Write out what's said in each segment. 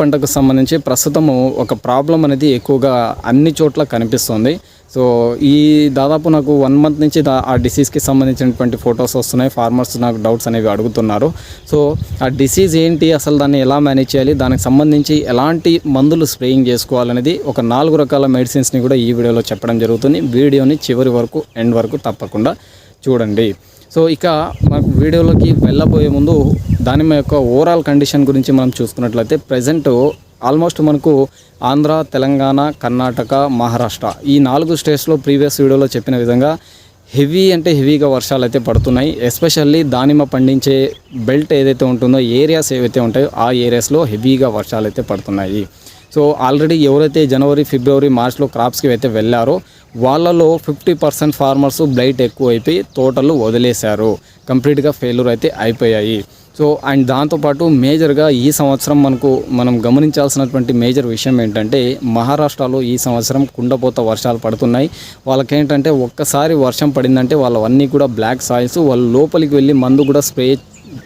పంటకు సంబంధించి ప్రస్తుతము ఒక ప్రాబ్లం అనేది ఎక్కువగా అన్ని చోట్ల కనిపిస్తుంది. సో ఈ దాదాపు నాకు వన్ మంత్ నుంచి దా- ఆ డిసీజ్కి సంబంధించినటువంటి ఫొటోస్ వస్తున్నాయి. ఫార్మర్స్ నాకు డౌట్స్ అనేవి అడుగుతున్నారు. సో ఆ డిసీజ్ ఏంటి అసలు దాన్ని ఎలా మేనేజ్ చేయాలి దానికి సంబంధించి ఎలాంటి మందులు స్ప్రేయింగ్ చేసుకోవాలనేది ఒక నాలుగు రకాల మెడిసిన్స్ని కూడా ఈ వీడియోలో చెప్పడం జరుగుతుంది. వీడియోని చివరి వరకు ఎండ్ వరకు తప్పకుండా చూడండి. సో ఇక మనకు వీడియోలోకి వెళ్ళబోయే ముందు దానిమ్మ యొక్క ఓవరాల్ కండిషన్ గురించి మనం చూసుకున్నట్లయితే ప్రజెంట్ ఆల్మోస్ట్ మనకు ఆంధ్ర తెలంగాణ కర్ణాటక మహారాష్ట్ర ఈ నాలుగు స్టేట్స్లో ప్రీవియస్ వీడియోలో చెప్పిన విధంగా హెవీ అంటే హెవీగా వర్షాలు అయితే పడుతున్నాయి. ఎస్పెషల్లీ దానిమ్మ పండించే బెల్ట్ ఏదైతే ఉంటుందో ఏరియాస్ ఏవైతే ఉంటాయో ఆ ఏరియాస్లో హెవీగా వర్షాలు అయితే పడుతున్నాయి. సో ఆల్రెడీ ఎవరైతే జనవరి ఫిబ్రవరి మార్చ్లో క్రాప్స్కి అయితే వెళ్ళారో వాళ్ళలో ఫిఫ్టీ పర్సెంట్ ఫార్మర్స్ బ్లైట్ ఎక్కువ అయిపోయి తోటలు వదిలేశారు. కంప్లీట్గా ఫెయిల్యూర్ అయితే అయిపోయాయి. సో అండ్ దాంతోపాటు మేజర్గా ఈ సంవత్సరం మనకు మనం గమనించాల్సినటువంటి మేజర్ విషయం ఏంటంటే మహారాష్ట్రలో ఈ సంవత్సరం కుండపోత వర్షాలు పడుతున్నాయి. వాళ్ళకేంటంటే ఒక్కసారి వర్షం పడిందంటే వాళ్ళవన్నీ కూడా బ్లాక్ సాయిల్స్ వాళ్ళ లోపలికి వెళ్ళి మందు కూడా స్ప్రే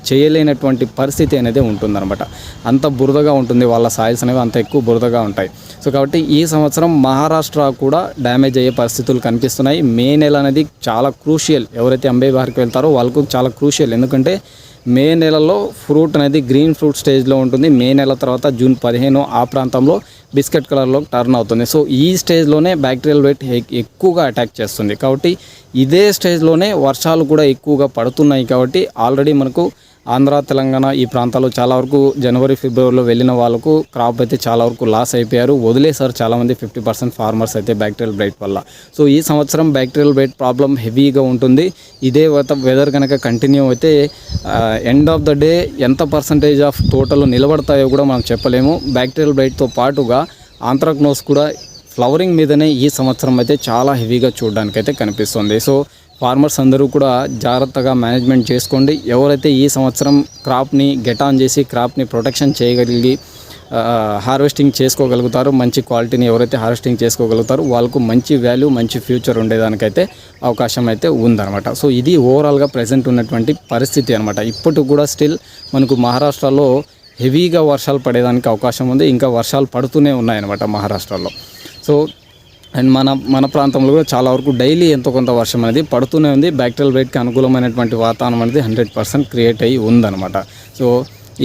చేయలేనటువంటి పరిస్థితి అనేది ఉంటుందన్నమాట. అంత బురదగా ఉంటుంది వాళ్ళ సాయిల్స్ అనేవి అంత ఎక్కువ బురదగా ఉంటాయి. సో కాబట్టి ఈ సంవత్సరం మహారాష్ట్ర కూడా డ్యామేజ్ అయ్యే పరిస్థితులు కనిపిస్తున్నాయి. మే నెల అనేది చాలా క్రూషియల్. ఎవరైతే అంబేబార్కి వెళ్తారో వాళ్ళకు చాలా క్రూషియల్. ఎందుకంటే మే నెలలో ఫ్రూట్ అనేది గ్రీన్ ఫ్రూట్ స్టేజ్లో ఉంటుంది. మే నెల తర్వాత జూన్ పదిహేను ఆ ప్రాంతంలో బిస్కెట్ కలర్లో టర్న్ అవుతుంది. సో ఈ స్టేజ్లోనే బ్యాక్టీరియల్ వెయిట్ ఎక్కువగా అటాక్ చేస్తుంది. కాబట్టి ఇదే స్టేజ్లోనే వర్షాలు కూడా ఎక్కువగా పడుతున్నాయి కాబట్టి ఆల్రెడీ మనకు ఆంధ్ర తెలంగాణ ఈ ప్రాంతాల్లో చాలా వరకు జనవరి ఫిబ్రవరిలో వెళ్ళిన వాళ్ళకు క్రాప్ అయితే చాలా వరకు లాస్ అయిపోయారు. వదిలేశారు చాలామంది ఫిఫ్టీ పర్సెంట్ ఫార్మర్స్ అయితే బ్యాక్టీరియల్ బ్రైట్ వల్ల. సో ఈ సంవత్సరం బ్యాక్టీరియల్ బ్రైట్ ప్రాబ్లం హెవీగా ఉంటుంది. ఇదే వెదర్ కనుక కంటిన్యూ అయితే ఎండ్ ఆఫ్ ద డే ఎంత పర్సంటేజ్ ఆఫ్ తోటలు నిలబడతాయో కూడా మనం చెప్పలేము. బ్యాక్టీరియల్ బ్రైట్తో పాటుగా ఆంథ్రాక్నోస్ కూడా ఫ్లవరింగ్ మీదనే ఈ సంవత్సరం అయితే చాలా హెవీగా చూడడానికి అయితే కనిపిస్తుంది. సో ఫార్మర్స్ అందరూ కూడా జాగ్రత్తగా మేనేజ్మెంట్ చేసుకోండి. ఎవరైతే ఈ సంవత్సరం క్రాప్ని గెట్ ఆన్ చేసి క్రాప్ని ప్రొటెక్షన్ చేయగలిగి హార్వెస్టింగ్ చేసుకోగలుగుతారు మంచి క్వాలిటీని ఎవరైతే హార్వెస్టింగ్ చేసుకోగలుగుతారో వాళ్ళకు మంచి వాల్యూ మంచి ఫ్యూచర్ ఉండేదానికైతే అవకాశం అయితే ఉందన్నమాట. సో ఇది ఓవరాల్గా ప్రజెంట్ ఉన్నటువంటి పరిస్థితి అనమాట ఇప్పటికి కూడా స్టిల్ మనకు మహారాష్ట్రలో హెవీగా వర్షాలు పడేదానికి అవకాశం ఉంది. ఇంకా వర్షాలు పడుతూనే ఉన్నాయన్నమాట మహారాష్ట్రలో. సో అండ్ మన మన ప్రాంతంలో కూడా చాలా వరకు డైలీ ఎంతో కొంత వర్షం అనేది పడుతూనే ఉంది. బ్యాక్టీరియల్ రేట్కి అనుకూలమైనటువంటి వాతావరణం అనేది హండ్రెడ్ పర్సెంట్ క్రియేట్ అయ్యి ఉందన్నమాట. సో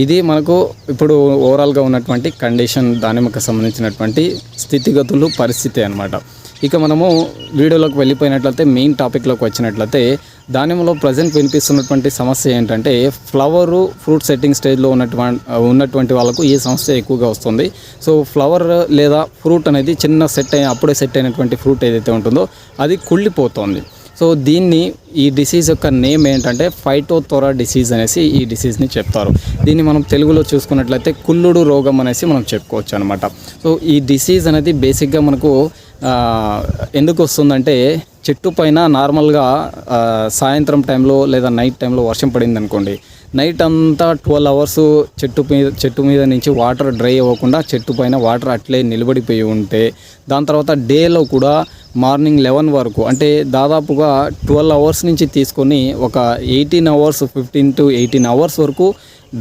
ఇది మనకు ఇప్పుడు ఓవరాల్గా ఉన్నటువంటి కండిషన్ దానిమ్మకు సంబంధించినటువంటి స్థితిగతులు పరిస్థితి అనమాట ఇక మనము వీడియోలోకి వెళ్ళిపోయినట్లయితే మెయిన్ టాపిక్లోకి వచ్చినట్లయితే దానిమ్మలో ప్రజెంట్ వినిపిస్తున్నటువంటి సమస్య ఏంటంటే ఫ్లవరు ఫ్రూట్ సెట్టింగ్ స్టేజ్లో ఉన్నటువంటి ఉన్నటువంటి వాళ్ళకు ఈ సమస్య ఎక్కువగా వస్తుంది. సో ఫ్లవర్ లేదా ఫ్రూట్ అనేది చిన్న సెట్ అయిన అప్పుడే సెట్ అయినటువంటి ఫ్రూట్ ఏదైతే ఉంటుందో అది కుళ్ళిపోతుంది. సో దీన్ని ఈ డిసీజ్ యొక్క నేమ్ ఏంటంటే ఫైటోథోరా డిసీజ్ అనేసి ఈ డిసీజ్ని చెప్తారు. దీన్ని మనం తెలుగులో చూసుకున్నట్లయితే కుళ్ళుడు రోగం అనేసి మనం చెప్పుకోవచ్చు అనమాట సో ఈ డిసీజ్ అనేది బేసిక్గా మనకు ఎందుకు వస్తుందంటే చెట్టు పైన నార్మల్గా సాయంత్రం టైంలో లేదా నైట్ టైంలో వర్షం పడింది అనుకోండి నైట్ అంతా ట్వెల్వ్ అవర్స్ చెట్టు మీద చెట్టు మీద నుంచి వాటర్ డ్రై అవ్వకుండా చెట్టు పైన వాటర్ అట్లే నిలబడిపోయి ఉంటే దాని తర్వాత డేలో కూడా మార్నింగ్ లెవెన్ వరకు అంటే దాదాపుగా ట్వెల్వ్ అవర్స్ నుంచి తీసుకొని ఒక eighteen hours fifteen to eighteen hours వరకు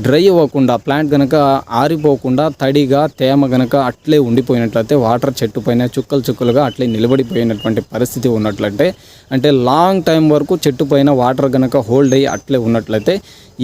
డ్రై అవ్వకుండా ప్లాంట్ కనుక ఆరిపోకుండా తడిగా తేమ కనుక అట్లే ఉండిపోయినట్లయితే వాటర్ చెట్టు పైన చుక్కలు చుక్కలుగా అట్లే నిలబడిపోయినటువంటి పరిస్థితి ఉన్నట్లయితే అంటే లాంగ్ టైం వరకు చెట్టు పైన వాటర్ కనుక హోల్డ్ అయ్యి అట్లే ఉన్నట్లయితే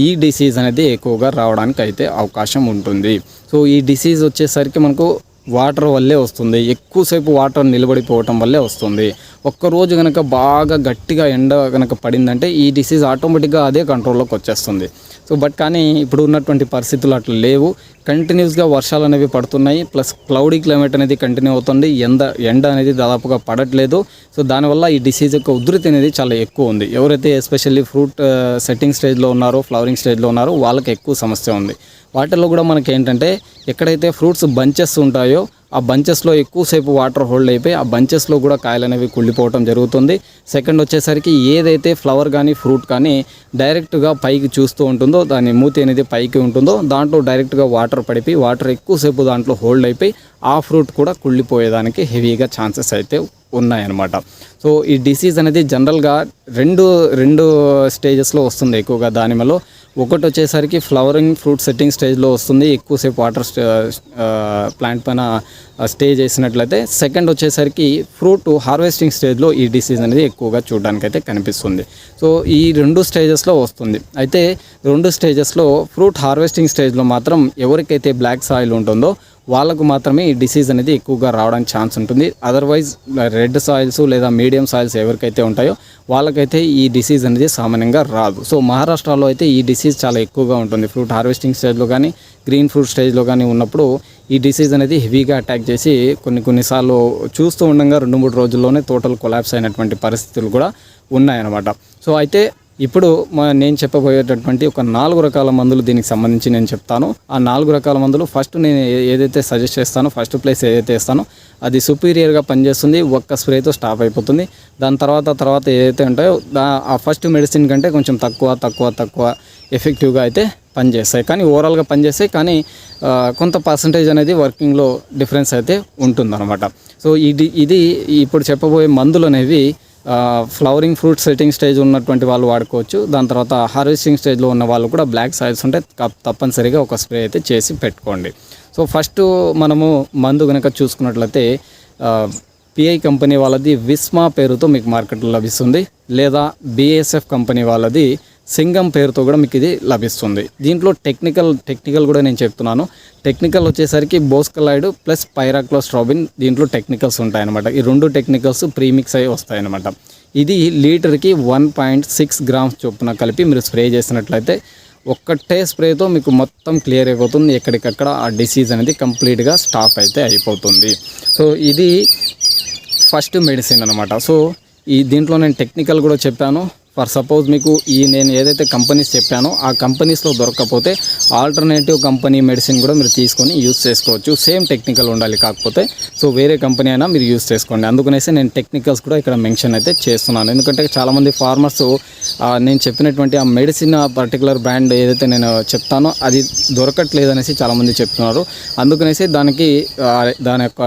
ఈ డిసీజ్ అనేది ఎక్కువగా రావడానికి అయితే అవకాశం ఉంటుంది. సో ఈ డిసీజ్ వచ్చేసరికి మనకు వాటర్ వల్లే వస్తుంది. ఎక్కువసేపు వాటర్ నిలబడిపోవటం వల్లే వస్తుంది. ఒక్కరోజు కనుక బాగా గట్టిగా ఎండ కనుక పడిందంటే ఈ డిసీజ్ ఆటోమేటిక్గా అదే కంట్రోల్లోకి వచ్చేస్తుంది. సో బట్ కానీ ఇప్పుడు ఉన్నటువంటి పరిస్థితులు అట్లా లేవు. కంటిన్యూస్గా వర్షాలు అనేవి పడుతున్నాయి. ప్లస్ క్లౌడీ క్లైమేట్ అనేది కంటిన్యూ అవుతుంది. ఎండ ఎండ అనేది దాదాపుగా పడట్లేదు. సో దానివల్ల ఈ డిసీజ్ యొక్క ఉధృతి అనేది చాలా ఎక్కువ ఉంది. ఎవరైతే ఎస్పెషల్లీ ఫ్రూట్ సెట్టింగ్ స్టేజ్లో ఉన్నారో ఫ్లవరింగ్ స్టేజ్లో ఉన్నారో వాళ్ళకి ఎక్కువ సమస్య ఉంది. వాటిల్లో కూడా మనకి ఏంటంటే ఎక్కడైతే ఫ్రూట్స్ బంచెస్ ఉంటాయో ఆ బంచెస్లో ఎక్కువసేపు వాటర్ హోల్డ్ అయిపోయి ఆ బంచెస్లో కూడా కాయలు అనేవి కుళ్ళిపోవటం జరుగుతుంది. సెకండ్ వచ్చేసరికి ఏదైతే ఫ్లవర్ కానీ ఫ్రూట్ కానీ డైరెక్ట్గా పైకి చూస్తూ ఉంటుందో దాని మూతి అనేది పైకి ఉంటుందో దాంట్లో డైరెక్ట్గా వాటర్ పడిపోయి వాటర్ ఎక్కువసేపు దాంట్లో హోల్డ్ అయిపోయి ఆ ఫ్రూట్ కూడా కుళ్ళిపోయేదానికి హెవీగా ఛాన్సెస్ అయితే ఉన్నాయన్నమాట. సో ఈ డిసీజ్ అనేది జనరల్గా రెండు రెండు స్టేజెస్లో వస్తుంది ఎక్కువగా దానిమలో. ఒకటి వచ్చేసరికి ఫ్లవరింగ్ ఫ్రూట్ సెట్టింగ్ స్టేజ్లో వస్తుంది. ఎక్కువసేపు వాటర్ ప్లాంట్ పైన స్టే చేసినట్లయితే సెకండ్ వచ్చేసరికి ఫ్రూట్ హార్వెస్టింగ్ స్టేజ్లో ఈ డిసీజ్ అనేది ఎక్కువగా చూడడానికి అయితే కనిపిస్తుంది. సో ఈ రెండు స్టేజెస్లో వస్తుంది. అయితే రెండు స్టేజెస్లో ఫ్రూట్ హార్వెస్టింగ్ స్టేజ్లో మాత్రం ఎవరికైతే బ్లాక్ సాయిల్ ఉంటుందో వాళ్ళకు మాత్రమే ఈ డిసీజ్ అనేది ఎక్కువగా రావడానికి ఛాన్స్ ఉంటుంది. అదర్వైజ్ రెడ్ సాయిల్స్ లేదా మీడియం సాయిల్స్ ఎవరికైతే ఉంటాయో వాళ్ళకైతే ఈ డిసీజ్ అనేది సామాన్యంగా రాదు. సో మహారాష్ట్రలో అయితే ఈ డిసీజ్ చాలా ఎక్కువగా ఉంటుంది. ఫ్రూట్ హార్వెస్టింగ్ స్టేజ్లో కానీ గ్రీన్ ఫ్రూట్ స్టేజ్లో కానీ ఉన్నప్పుడు ఈ డిసీజ్ అనేది హెవీగా అటాక్ చేసి కొన్ని కొన్నిసార్లు చూస్తూ ఉండగా రెండు మూడు రోజుల్లోనే టోటల్ కొలాప్స్ అయినటువంటి పరిస్థితులు కూడా ఉన్నాయన్నమాట. సో అయితే ఇప్పుడు మా నేను చెప్పబోయేటటువంటి ఒక నాలుగు రకాల మందులు దీనికి సంబంధించి నేను చెప్తాను. ఆ నాలుగు రకాల మందులు ఫస్ట్ నేను ఏదైతే సజెస్ట్ చేస్తానో ఫస్ట్ ప్లేస్ ఏదైతే ఇస్తానో అది సుపీరియర్గా పనిచేస్తుంది ఒక్క స్ప్రేతో స్టాప్ అయిపోతుంది. దాని తర్వాత తర్వాత ఏదైతే ఉంటాయో ఆ ఫస్ట్ మెడిసిన్ కంటే కొంచెం తక్కువ తక్కువ తక్కువ ఎఫెక్టివ్గా అయితే పనిచేస్తాయి. కానీ ఓవరాల్గా పనిచేస్తాయి కానీ కొంత పర్సంటేజ్ అనేది వర్కింగ్లో డిఫరెన్స్ అయితే ఉంటుందన్నమాట. సో ఇది ఇది ఇప్పుడు చెప్పబోయే మందులు అనేవి ఫ్లవరింగ్ ఫ్రూట్ సెట్టింగ్ స్టేజ్ ఉన్నటువంటి వాళ్ళు వాడుకోవచ్చు. దాని తర్వాత హార్వెస్టింగ్ స్టేజ్లో ఉన్న వాళ్ళు కూడా బ్లాక్ సాయిల్స్ ఉంటే తప్- తప్పనిసరిగా ఒక స్ప్రే అయితే చేసి పెట్టుకోండి. సో ఫస్ట్ మనము మందు కనుక చూసుకున్నట్లయితే పిఐ కంపెనీ వాళ్ళది విస్మా పేరుతో మీకు మార్కెట్లో లభిస్తుంది. లేదా బిఎస్ఎఫ్ కంపెనీ వాళ్ళది సింగం పేరుతో కూడా మీకు ఇది లభిస్తుంది. దీంట్లో టెక్నికల్ టెక్నికల్ కూడా నేను చెప్తున్నాను. టెక్నికల్ వచ్చేసరికి బోస్కలాయిడ్ ప్లస్ పైరాక్లోస్ట్రాబిన్ దీంట్లో టెక్నికల్స్ ఉంటాయన్నమాట. ఈ రెండు టెక్నికల్స్ ప్రీమిక్స్ అయి వస్తాయన్నమాట. ఇది లీటర్కి వన్ పాయింట్ సిక్స్ గ్రామ్స్ చొప్పున కలిపి మీరు స్ప్రే చేసినట్లయితే ఒక్కటే స్ప్రేతో మీకు మొత్తం క్లియర్ అయిపోతుంది. ఎక్కడికక్కడ ఆ డిసీజ్ అనేది కంప్లీట్గా స్టాప్ అయితే అయిపోతుంది. సో ఇది ఫస్ట్ మెడిసిన్ అనమాట సో ఈ దీంట్లో నేను టెక్నికల్ కూడా చెప్పాను. ఫర్ సపోజ్ మీకు ఈ నేను ఏదైతే కంపెనీస్ చెప్పానో ఆ కంపెనీస్లో దొరకకపోతే ఆల్టర్నేటివ్ కంపెనీ మెడిసిన్ కూడా మీరు తీసుకొని యూస్ చేసుకోవచ్చు. సేమ్ టెక్నికల్ ఉండాలి కాకపోతే. సో వేరే కంపెనీ అయినా మీరు యూస్ చేసుకోండి. అందుకనేసి నేను టెక్నికల్స్ కూడా ఇక్కడ మెన్షన్ అయితే చేస్తున్నాను. ఎందుకంటే చాలామంది ఫార్మర్స్ నేను చెప్పినటువంటి ఆ మెడిసిన్ పర్టికులర్ బ్రాండ్ ఏదైతే నేను చెప్తానో అది దొరకట్లేదు అనేసి చాలామంది చెప్తున్నారు. అందుకనేసి దానికి దాని యొక్క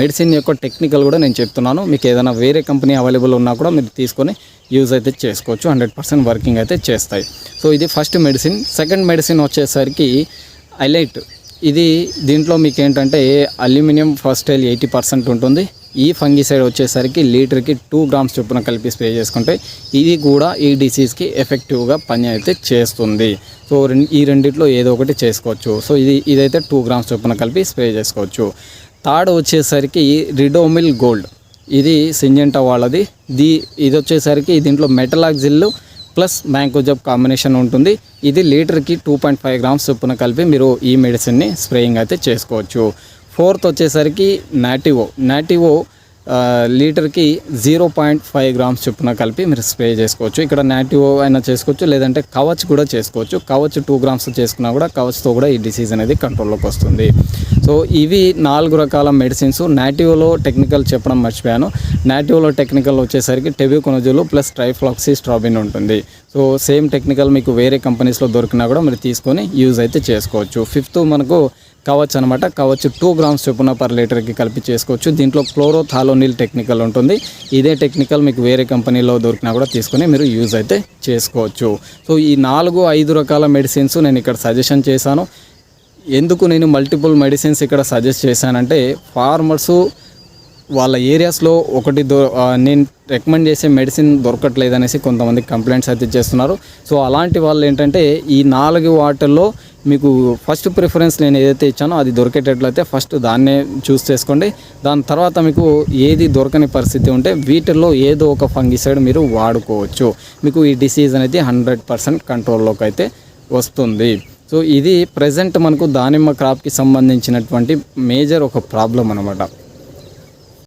మెడిసిన్ యొక్క టెక్నికల్ కూడా నేను చెప్తున్నాను. మీకు ఏదైనా వేరే కంపెనీ అవైలబుల్ ఉన్నా కూడా మీరు తీసుకొని యూజ్ అయితే చేసుకోవచ్చు. హండ్రెడ్ పర్సెంట్ వర్కింగ్ అయితే చేస్తాయి. సో ఇది ఫస్ట్ మెడిసిన్ సెకండ్ మెడిసిన్ వచ్చేసరికి హైలైట్ ఇది దీంట్లో మీకు ఏంటంటే అల్యూమినియం ఫస్ట్ ఎయిటీ పర్సెంట్ ఉంటుంది. ఈ ఫంగిసైడ్ వచ్చేసరికి లీటర్కి టూ గ్రామ్స్ చొప్పున కలిపి స్ప్రే చేసుకుంటే ఇది కూడా ఈ డిసీజ్కి ఎఫెక్టివ్గా పని అయితే చేస్తుంది. సో ఈ రెండిట్లో ఏదో ఒకటి చేసుకోవచ్చు. సో ఇది ఇదైతే టూ గ్రామ్స్ చొప్పున కలిపి స్ప్రే చేసుకోవచ్చు. థర్డ్ వచ్చేసరికి రిడోమిల్ గోల్డ్. ఇది సింజెంటా వాళ్ళది. దీ ఇది వచ్చేసరికి దీంట్లో మెటలాక్జిల్ ప్లస్ మ్యాంకోజబ్ కాంబినేషన్ ఉంటుంది. ఇది లీటర్కి టూ పాయింట్ ఫైవ్ గ్రామ్స్ చొప్పున కలిపి మీరు ఈ మెడిసిన్ని స్ప్రేయింగ్ అయితే చేసుకోవచ్చు. ఫోర్త్ వచ్చేసరికి నాటివో. నాటివో లీటర్కి జీరో పాయింట్ ఫైవ్ గ్రామ్స్ చొప్పున కలిపి మీరు స్ప్రే చేసుకోవచ్చు. ఇక్కడ నాటివో అయినా చేసుకోవచ్చు లేదంటే కవచ్ కూడా చేసుకోవచ్చు. కవచ్ టూ గ్రామ్స్ చేసుకున్నా కూడా కవచ్తో కూడా ఈ డిసీజ్ అనేది కంట్రోల్లోకి వస్తుంది. సో ఇవి నాలుగు రకాల మెడిసిన్స్. నాటివోలో టెక్నికల్ చెప్పడం మర్చిపోయాను. నాటివోలో టెక్నికల్ వచ్చేసరికి టెబ్యూకొనజులు ప్లస్ ట్రైఫ్లాక్సీ స్ట్రాబిన్ ఉంటుంది. సో సేమ్ టెక్నికల్ మీకు వేరే కంపెనీస్లో దొరికినా కూడా మీరు తీసుకొని యూజ్ అయితే చేసుకోవచ్చు. ఫిఫ్త్ మనకు కవచ్ అనమాట కవచ్ టూ గ్రామ్స్ చొప్పున పర్ లీటర్కి కలిపి చేసుకోవచ్చు. దీంట్లో క్లోరోథాలోనిల్ టెక్నికల్ ఉంటుంది. ఇదే టెక్నికల్ మీకు వేరే కంపెనీలో దొరికినా కూడా తీసుకొని మీరు యూజ్ అయితే చేసుకోవచ్చు. సో ఈ నాలుగు ఐదు రకాల మెడిసిన్స్ నేను ఇక్కడ సజెషన్ చేశాను. ఎందుకు నేను మల్టిపుల్ మెడిసిన్స్ ఇక్కడ సజెస్ట్ చేశానంటే ఫార్మర్సు వాళ్ళ ఏరియాస్లో ఒకటి దొ నేను రికమెండ్ చేసే మెడిసిన్ దొరకట్లేదు అనేసి కొంతమంది కంప్లైంట్స్ అయితే చేస్తున్నారు. సో అలాంటి వాళ్ళు ఏంటంటే ఈ నాలుగు వాటిల్లో మీకు ఫస్ట్ ప్రిఫరెన్స్ నేను ఏదైతే ఇచ్చానో అది దొరికేటట్లయితే ఫస్ట్ దాన్నే చూస్ చేసుకోండి. దాని తర్వాత మీకు ఏది దొరకని పరిస్థితి ఉంటే వీటిల్లో ఏదో ఒక ఫంగిసైడ్ మీరు వాడుకోవచ్చు. మీకు ఈ డిసీజ్ అనేది హండ్రెడ్ పర్సెంట్ కంట్రోల్లోకి అయితే వస్తుంది. సో ఇది ప్రజెంట్ మనకు దానిమ్మ క్రాప్కి సంబంధించినటువంటి మేజర్ ఒక ప్రాబ్లం అనమాట